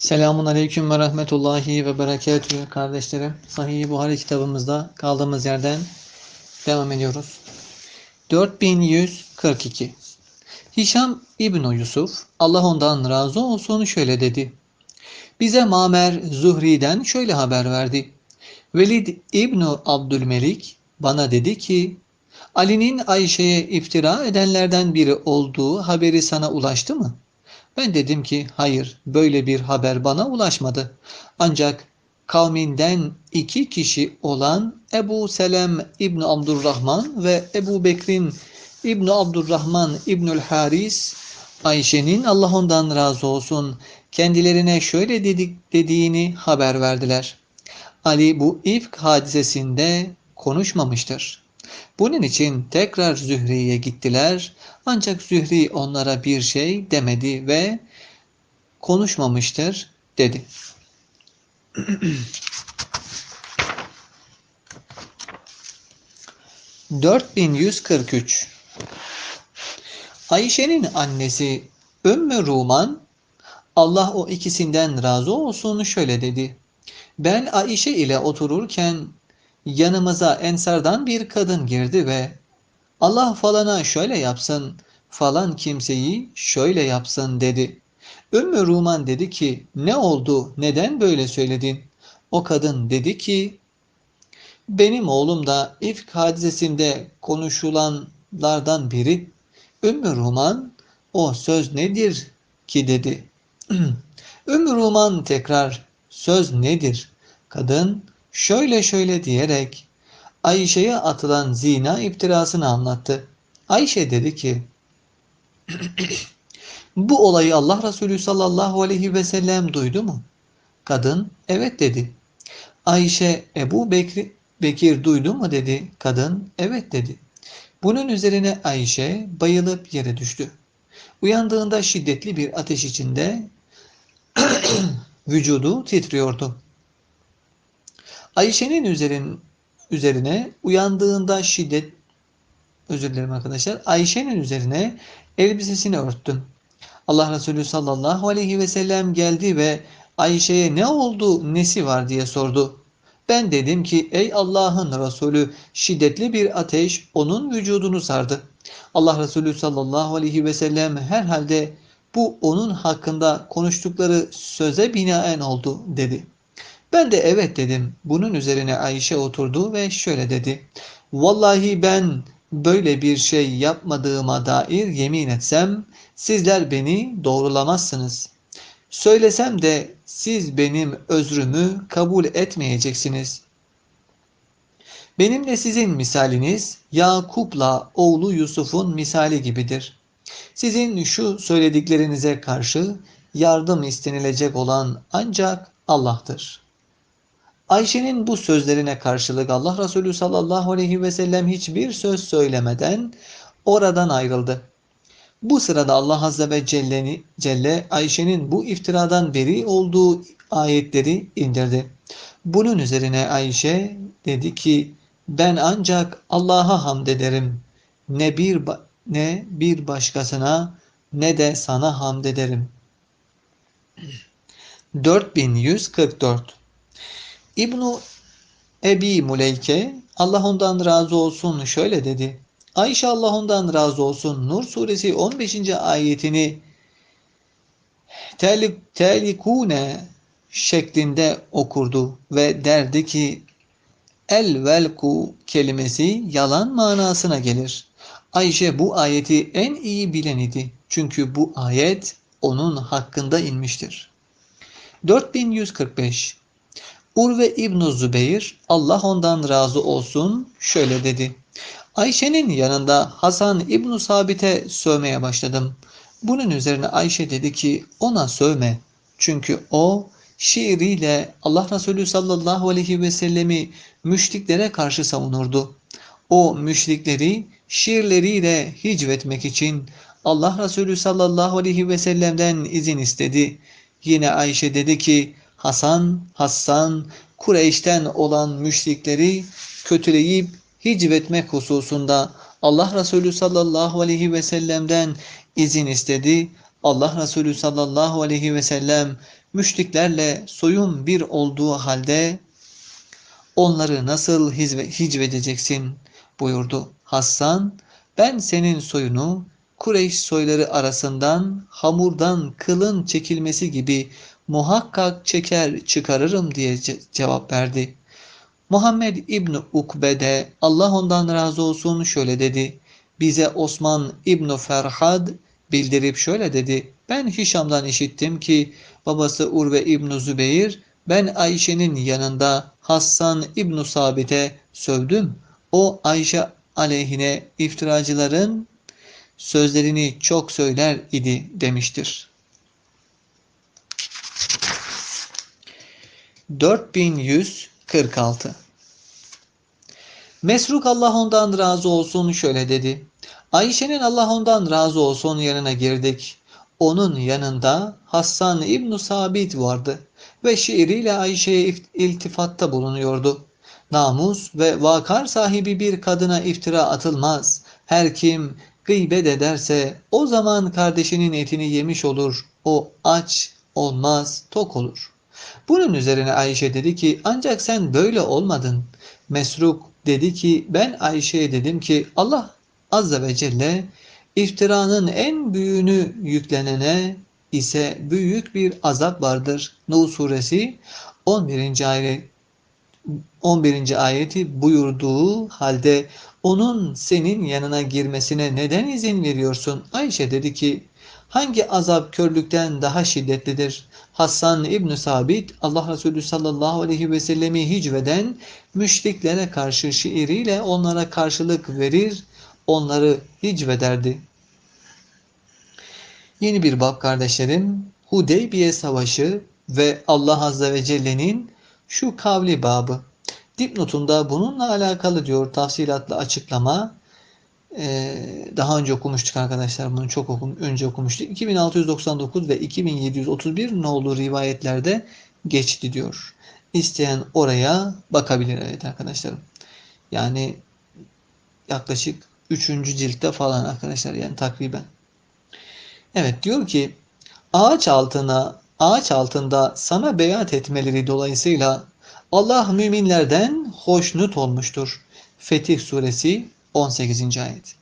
Selamun Aleyküm ve Rahmetullahi ve Berekatühü kardeşlerim. Sahih Buhari kitabımızda kaldığımız yerden devam ediyoruz. 4142 Hişam İbn Yusuf, Allah ondan razı olsun şöyle dedi. Bize Mamer Zuhri'den şöyle haber verdi. Velid İbn Abdülmelik bana dedi ki, Ali'nin Ayşe'ye iftira edenlerden biri olduğu haberi sana ulaştı mı? Ben dedim ki hayır böyle bir haber bana ulaşmadı. Ancak kavminden iki kişi olan Ebu Selem İbn Abdurrahman ve Ebu Bekrin İbn Abdurrahman İbnül Haris Ayşe'nin Allah ondan razı olsun kendilerine şöyle dedik dediğini haber verdiler. Ali bu ifk hadisesinde konuşmamıştır. Bunun için tekrar Zühri'ye gittiler. Ancak Zühri onlara bir şey demedi ve konuşmamıştır dedi. ...4143... Ayşe'nin annesi Ümmü Ruman... ...Allah o ikisinden razı olsun şöyle dedi... ...ben Ayşe ile otururken... ...yanımıza Ensardan bir kadın girdi ve... Allah falana şöyle yapsın, falan kimseyi şöyle yapsın dedi. Ümmü Ruman dedi ki, ne oldu, neden böyle söyledin? O kadın dedi ki, benim oğlum da ifk hadisesinde konuşulanlardan biri. Ümmü Ruman, o söz nedir ki dedi. Ümmü Ruman tekrar, söz nedir? Kadın, şöyle şöyle diyerek, Ayşe'ye atılan zina iftirasını anlattı. Ayşe dedi ki, bu olayı Allah Resulü sallallahu aleyhi ve sellem duydu mu? Kadın, evet dedi. Ayşe, Ebu Bekir, Bekir duydu mu dedi. Kadın, evet dedi. Bunun üzerine Ayşe bayılıp yere düştü. Uyandığında şiddetli bir ateş içinde vücudu titriyordu. Ayşe'nin üzerin, üzerine uyandığında şiddet özür dilerim arkadaşlar. Ayşe'nin üzerine elbisesini örttüm. Allah Resulü sallallahu aleyhi ve sellem geldi ve Ayşe'ye ne oldu, nesi var diye sordu. Ben dedim ki ey Allah'ın Resulü şiddetli bir ateş onun vücudunu sardı. Allah Resulü sallallahu aleyhi ve sellem herhalde bu onun hakkında konuştukları söze binaen oldu dedi. Ben de evet dedim. Bunun üzerine Ayşe oturdu ve şöyle dedi. Vallahi ben böyle bir şey yapmadığıma dair yemin etsem sizler beni doğrulamazsınız. Söylesem de siz benim özrümü kabul etmeyeceksiniz. Benimle sizin misaliniz Yakup'la oğlu Yusuf'un misali gibidir. Sizin şu söylediklerinize karşı yardım istenilecek olan ancak Allah'tır. Ayşe'nin bu sözlerine karşılık Allah Resulü sallallahu aleyhi ve sellem hiçbir söz söylemeden oradan ayrıldı. Bu sırada Allah Azze ve Celle'ni, Celle Ayşe'nin bu iftiradan beri olduğu ayetleri indirdi. Bunun üzerine Ayşe dedi ki ben ancak Allah'a hamd ederim. Ne bir ne bir başkasına ne de sana hamd ederim. 4144 İbnu Ebi Muleyke Allah ondan razı olsun şöyle dedi. Ayşe Allah ondan razı olsun Nur suresi 15. ayetini telikune şeklinde okurdu ve derdi ki el velku kelimesi yalan manasına gelir. Ayşe bu ayeti en iyi bilen idi. Çünkü bu ayet onun hakkında inmiştir. 4145 Urve İbn Zübeyir Allah ondan razı olsun şöyle dedi. Ayşe'nin yanında Hasan İbn Sabit'e sövmeye başladım. Bunun üzerine Ayşe dedi ki ona sövme. Çünkü o şiiriyle Allah Resulü sallallahu aleyhi ve sellemi müşriklere karşı savunurdu. O müşrikleri şiirleriyle hicvetmek için Allah Resulü sallallahu aleyhi ve sellem'den izin istedi. Yine Ayşe dedi ki Hasan, Hassan, Kureyş'ten olan müşrikleri kötüleyip hicvetmek hususunda Allah Resulü sallallahu aleyhi ve sellem'den izin istedi. Allah Resulü sallallahu aleyhi ve sellem müşriklerle soyun bir olduğu halde onları nasıl hicvedeceksin buyurdu. Hassan ben senin soyunu Kureyş soyları arasından hamurdan kılın çekilmesi gibi muhakkak çeker çıkarırım diye ce- cevap verdi. Muhammed İbni Ukbe de Allah ondan razı olsun şöyle dedi. Bize Osman İbni Ferhad bildirip şöyle dedi. Ben Hişam'dan işittim ki babası Urve İbni Zübeyir ben Ayşe'nin yanında Hassan İbni Sabit'e sövdüm. O Ayşe aleyhine iftiracıların sözlerini çok söyler idi demiştir. 4146 Mesruk Allah ondan razı olsun şöyle dedi. Ayşe'nin Allah ondan razı olsun yanına girdik. Onun yanında Hassan İbn Sabit vardı ve şiiriyle Ayşe'ye iltifatta bulunuyordu. Namus ve vakar sahibi bir kadına iftira atılmaz. Her kim gıybet ederse o zaman kardeşinin etini yemiş olur. O aç olmaz, tok olur. Bunun üzerine Ayşe dedi ki ancak sen böyle olmadın. Mesruk dedi ki ben Ayşe'ye dedim ki Allah Azze ve Celle iftiranın en büyüğünü yüklenene ise büyük bir azap vardır. Nuh suresi 11. ayet 11. ayeti buyurduğu halde onun senin yanına girmesine neden izin veriyorsun? Ayşe dedi ki hangi azap körlükten daha şiddetlidir? Hassan İbn Sabit Allah Resulü sallallahu aleyhi ve sellemi hicveden müşriklere karşı şiiriyle onlara karşılık verir, onları hicvederdi. Yeni bir bab kardeşlerim, Hudeybiye Savaşı ve Allah Azze ve Celle'nin şu kavli babı. Dipnotunda bununla alakalı diyor tafsilatlı açıklama. Ee, daha önce okumuştuk arkadaşlar. Bunu çok okum, önce okumuştuk. 2699 ve 2731 nolu rivayetlerde geçti diyor. İsteyen oraya bakabilir evet arkadaşlarım. Yani yaklaşık 3. ciltte falan arkadaşlar yani takriben. Evet diyor ki ağaç altına ağaç altında sana beyat etmeleri dolayısıyla Allah müminlerden hoşnut olmuştur. Fetih suresi 18. ayet.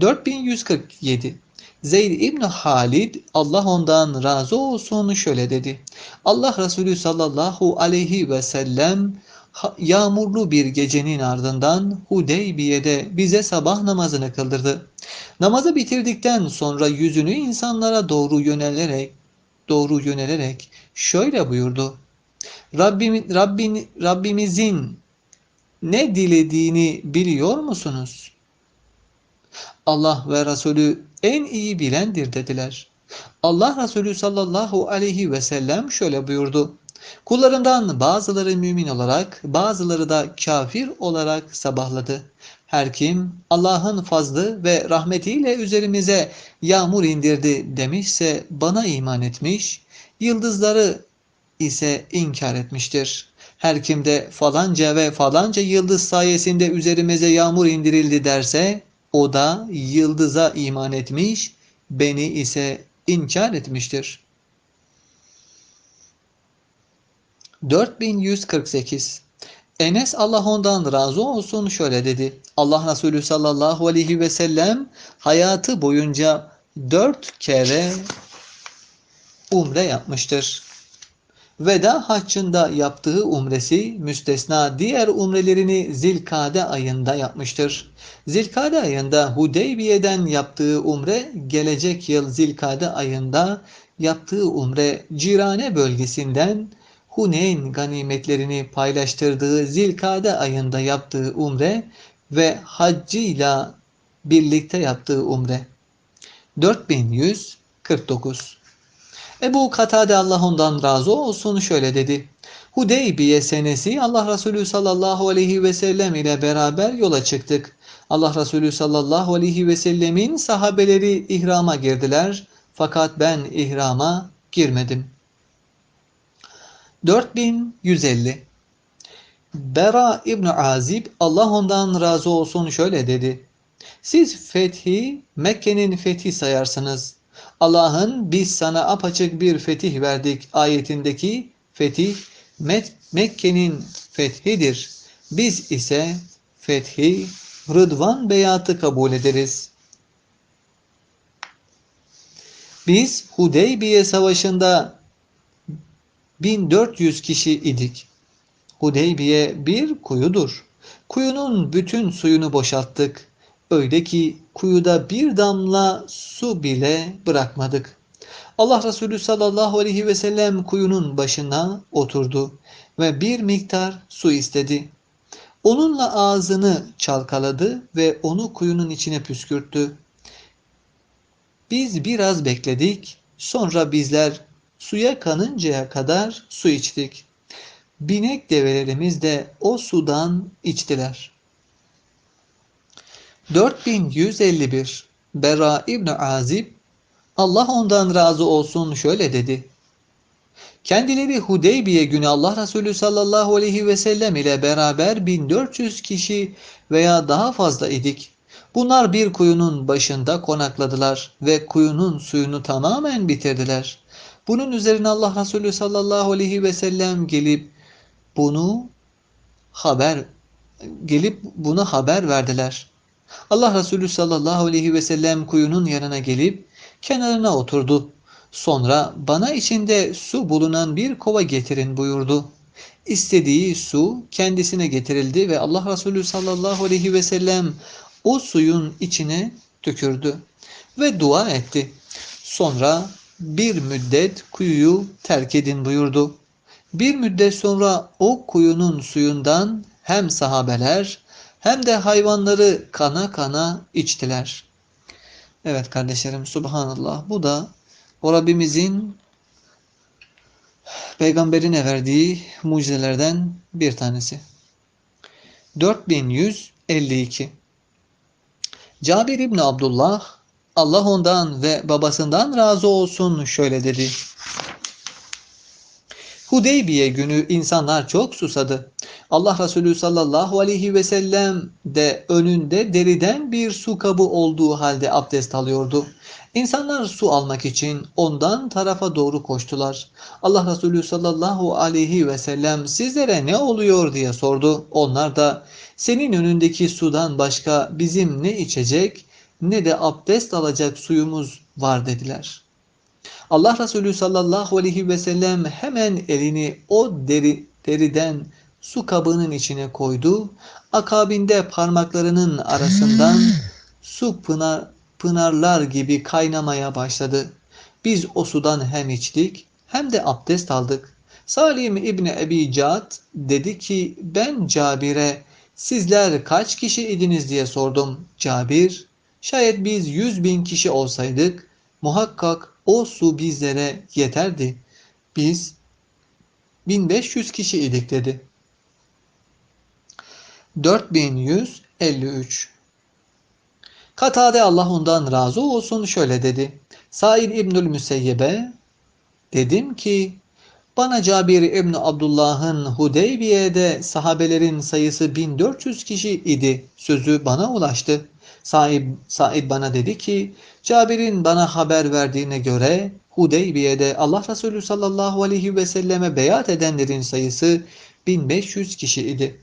4147 Zeyd İbni Halid Allah ondan razı olsun şöyle dedi. Allah Resulü sallallahu aleyhi ve sellem yağmurlu bir gecenin ardından Hudeybiye'de bize sabah namazını kıldırdı. Namazı bitirdikten sonra yüzünü insanlara doğru yönelerek doğru yönelerek şöyle buyurdu. Rabbim, Rabbin, Rabbimizin ne dilediğini biliyor musunuz? Allah ve Resulü en iyi bilendir dediler. Allah Resulü sallallahu aleyhi ve sellem şöyle buyurdu. Kullarımdan bazıları mümin olarak, bazıları da kafir olarak sabahladı. Her kim Allah'ın fazlı ve rahmetiyle üzerimize yağmur indirdi demişse bana iman etmiş, yıldızları ise inkar etmiştir. Her kim de falanca ve falanca yıldız sayesinde üzerimize yağmur indirildi derse o da yıldıza iman etmiş, beni ise inkar etmiştir. 4148 Enes Allah ondan razı olsun şöyle dedi. Allah Resulü sallallahu aleyhi ve sellem hayatı boyunca dört kere umre yapmıştır. Veda haccında yaptığı umresi müstesna diğer umrelerini Zilkade ayında yapmıştır. Zilkade ayında Hudeybiye'den yaptığı umre gelecek yıl Zilkade ayında yaptığı umre Cirane bölgesinden Huneyn ganimetlerini paylaştırdığı Zilkade ayında yaptığı umre ve haccıyla birlikte yaptığı umre. 4149 Ebu Katade Allah ondan razı olsun şöyle dedi. Hudeybiye senesi Allah Resulü sallallahu aleyhi ve sellem ile beraber yola çıktık. Allah Resulü sallallahu aleyhi ve sellemin sahabeleri ihrama girdiler. Fakat ben ihrama girmedim. 4150 Bera İbni Azib Allah ondan razı olsun şöyle dedi. Siz fethi Mekke'nin fethi sayarsınız. Allah'ın biz sana apaçık bir fetih verdik ayetindeki fetih Mekke'nin fethidir. Biz ise fethi Rıdvan beyatı kabul ederiz. Biz Hudeybiye Savaşı'nda 1400 kişi idik. Hudeybiye bir kuyudur. Kuyunun bütün suyunu boşalttık. Öyle ki kuyuda bir damla su bile bırakmadık. Allah Resulü sallallahu aleyhi ve sellem kuyunun başına oturdu ve bir miktar su istedi. Onunla ağzını çalkaladı ve onu kuyunun içine püskürttü. Biz biraz bekledik. Sonra bizler suya kanıncaya kadar su içtik. Binek develerimiz de o sudan içtiler. 4151 Bera İbni Azib Allah ondan razı olsun şöyle dedi. Kendileri Hudeybiye günü Allah Resulü sallallahu aleyhi ve sellem ile beraber 1400 kişi veya daha fazla idik. Bunlar bir kuyunun başında konakladılar ve kuyunun suyunu tamamen bitirdiler. Bunun üzerine Allah Resulü sallallahu aleyhi ve sellem gelip bunu haber gelip buna haber verdiler. Allah Resulü sallallahu aleyhi ve sellem kuyunun yanına gelip kenarına oturdu. Sonra bana içinde su bulunan bir kova getirin buyurdu. İstediği su kendisine getirildi ve Allah Resulü sallallahu aleyhi ve sellem o suyun içine tükürdü ve dua etti. Sonra bir müddet kuyuyu terk edin buyurdu. Bir müddet sonra o kuyunun suyundan hem sahabeler hem de hayvanları kana kana içtiler. Evet kardeşlerim subhanallah bu da Rabbimizin peygamberine verdiği mucizelerden bir tanesi. 4152 Cabir İbni Abdullah Allah ondan ve babasından razı olsun şöyle dedi. Hudeybiye günü insanlar çok susadı. Allah Resulü sallallahu aleyhi ve sellem de önünde deriden bir su kabı olduğu halde abdest alıyordu. İnsanlar su almak için ondan tarafa doğru koştular. Allah Resulü sallallahu aleyhi ve sellem sizlere ne oluyor diye sordu. Onlar da senin önündeki sudan başka bizim ne içecek ne de abdest alacak suyumuz var dediler. Allah Resulü sallallahu aleyhi ve sellem hemen elini o deri, deriden su kabının içine koydu. Akabinde parmaklarının arasından su pınar, pınarlar gibi kaynamaya başladı. Biz o sudan hem içtik hem de abdest aldık. Salim İbni Ebi Cad dedi ki ben Cabir'e sizler kaç kişi idiniz diye sordum. Cabir şayet biz yüz bin kişi olsaydık muhakkak o su bizlere yeterdi. Biz 1500 kişi idik dedi. 4153 Katade Allah ondan razı olsun şöyle dedi. Said İbnül Müseyyebe dedim ki bana Cabir İbn Abdullah'ın Hudeybiye'de sahabelerin sayısı 1400 kişi idi sözü bana ulaştı. Said, Said bana dedi ki Cabir'in bana haber verdiğine göre Hudeybiye'de Allah Resulü sallallahu aleyhi ve selleme beyat edenlerin sayısı 1500 kişi idi.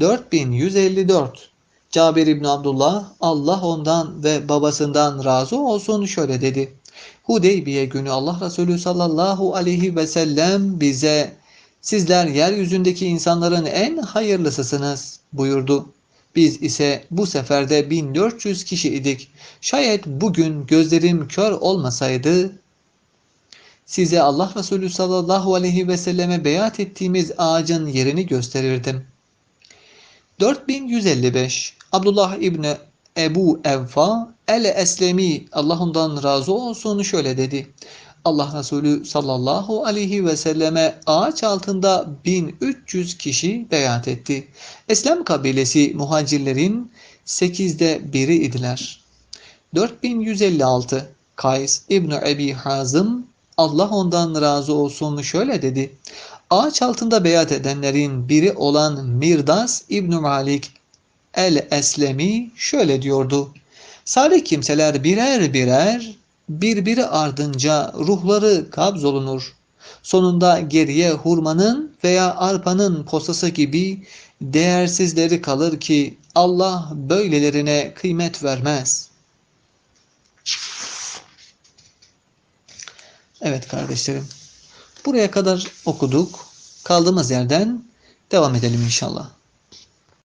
4154 Cabir İbn Abdullah Allah ondan ve babasından razı olsun şöyle dedi. Hudeybiye günü Allah Resulü sallallahu aleyhi ve sellem bize sizler yeryüzündeki insanların en hayırlısısınız buyurdu. Biz ise bu seferde 1400 kişi idik. Şayet bugün gözlerim kör olmasaydı size Allah Resulü sallallahu aleyhi ve selleme beyat ettiğimiz ağacın yerini gösterirdim. 4155 Abdullah İbni Ebu Evfa el-Eslemi Allah ondan razı olsun şöyle dedi. Allah Resulü sallallahu aleyhi ve selleme ağaç altında 1300 kişi beyat etti. Eslem kabilesi muhacirlerin 8'de biri idiler. 4156 Kays İbni Ebi Hazım Allah ondan razı olsun şöyle dedi. Ağaç altında beyat edenlerin biri olan Mirdas İbn Malik el-Eslemi şöyle diyordu. Salih kimseler birer birer birbiri ardınca ruhları kabzolunur. Sonunda geriye hurmanın veya arpanın posası gibi değersizleri kalır ki Allah böylelerine kıymet vermez. Evet kardeşlerim. Buraya kadar okuduk. Kaldığımız yerden devam edelim inşallah.